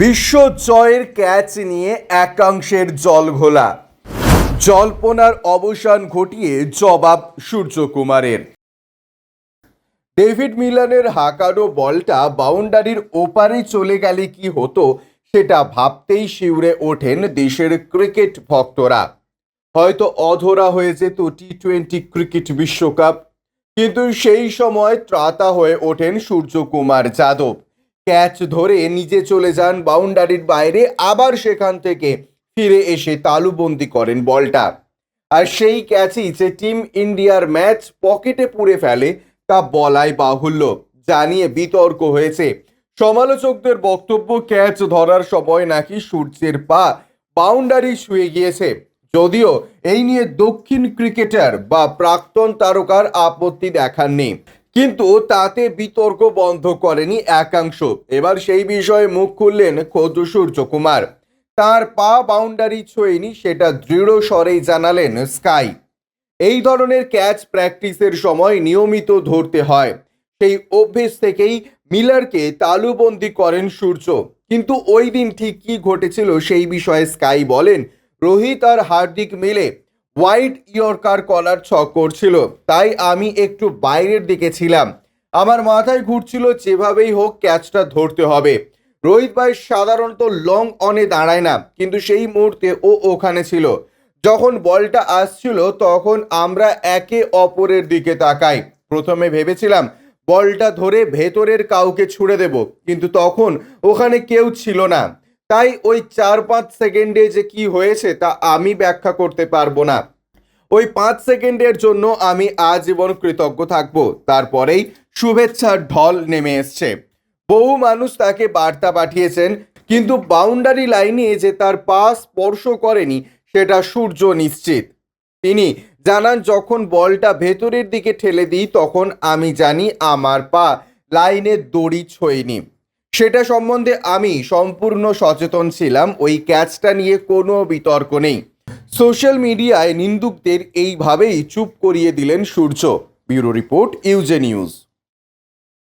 বিশ্ব জয়ের ক্যাচ নিয়ে একাংশের জল ঘোলা। জল্পনার অবসান ঘটিয়ে জবাব সূর্যকুমারের। ডেভিড মিলানের হাঁকানো বলটা বাউন্ডারির ওপারে চলে গেলে কি হতো সেটা ভাবতেই শিউরে ওঠেন দেশের ক্রিকেট ভক্তরা। হয়তো অধরা হয়ে যেত টি টোয়েন্টি ক্রিকেট বিশ্বকাপ, কিন্তু সেই সময় ত্রাতা হয়ে ওঠেন সূর্যকুমার যাদব। ক্যাচ ধরে নিজে চলে যান বাউন্ডারির বাইরে, আবার সেখান থেকে ফিরে এসে তালুবন্দি করেন বলটা। আর সেই ক্যাচই যে টিম ইন্ডিয়ার ম্যাচ পকেটে পুড়ে ফেলে, তা বলাই বাহুল্য, জানিয়ে বিতর্ক হয়েছে। সমালোচকদের বক্তব্য, ক্যাচ ধরার সময় নাকি সূর্যের পা বাউন্ডারি শুয়ে গিয়েছে। যদিও এই নিয়ে দক্ষিণ ক্রিকেটার বা প্রাক্তন তারকার আপত্তি দেখাননি। কিন্তু তাতে বিতর্ক বন্ধ করেনি একাংশ। এবার সেই বিষয়ে মুখ খুললেন খোদ সূর্যকুমার। তার পা বাউন্ডারি ছোঁয়নি সেটা দৃঢ় স্বরেই জানালেন স্কাই। এই ধরনের ক্যাচ প্র্যাকটিসের সময় নিয়মিত ধরতে হয়। সেই অভ্যেস থেকেই মিলারকে তালুবন্দি করেন সূর্য। কিন্তু ওই দিন ঠিক কি ঘটেছিল সেই বিষয়ে স্কাই বলেন, রোহিত আর হার্দিক মিলে হোয়াইট ইয়র্কার কলার ছক করছিল। তাই আমি একটু বাইরের দিকে ছিলাম। আমার মাথায় ঘুরছিল যেভাবেই হোক ক্যাচটা ধরতে হবে। রোহিত ভাই সাধারণত লং অনে দাঁড়ায় না, কিন্তু সেই মুহূর্তে ও ওখানে ছিল। যখন বলটা আসছিল, তখন আমরা একে অপরের দিকে তাকাই। প্রথমে ভেবেছিলাম, বলটা ধরে ভেতরের কাউকে ছুড়ে দেব, কিন্তু তখন ওখানে কেউ ছিল না। তাই ওই চার পাঁচ সেকেন্ডে যে কি হয়েছে তা আমি ব্যাখ্যা করতে পারব না। ওই পাঁচ সেকেন্ডের জন্য আমি আজীবন কৃতজ্ঞ থাকব। তারপরেই শুভেচ্ছার ঢল নেমে এসছে। বহু মানুষ তাকে বার্তা পাঠিয়েছেন, কিন্তু বাউন্ডারি লাইনে যে তার পা স্পর্শ করেনি, সেটা সূর্য নিশ্চিত। তিনি জানান, যখন বলটা ভেতরের দিকে ঠেলে দিই, তখন আমি জানি আমার পা লাইনের দড়ি ছোঁয়নি। সেটা সম্বন্ধে আমি সম্পূর্ণ সচেতন ছিলাম, ওই ক্যাচটা নিয়ে কোনো বিতর্ক নেই। সোশ্যাল মিডিয়ায় নিন্দুকদের এইভাবেই চুপ করিয়ে দিলেন সূর্য। Bureau report, ইউজে news.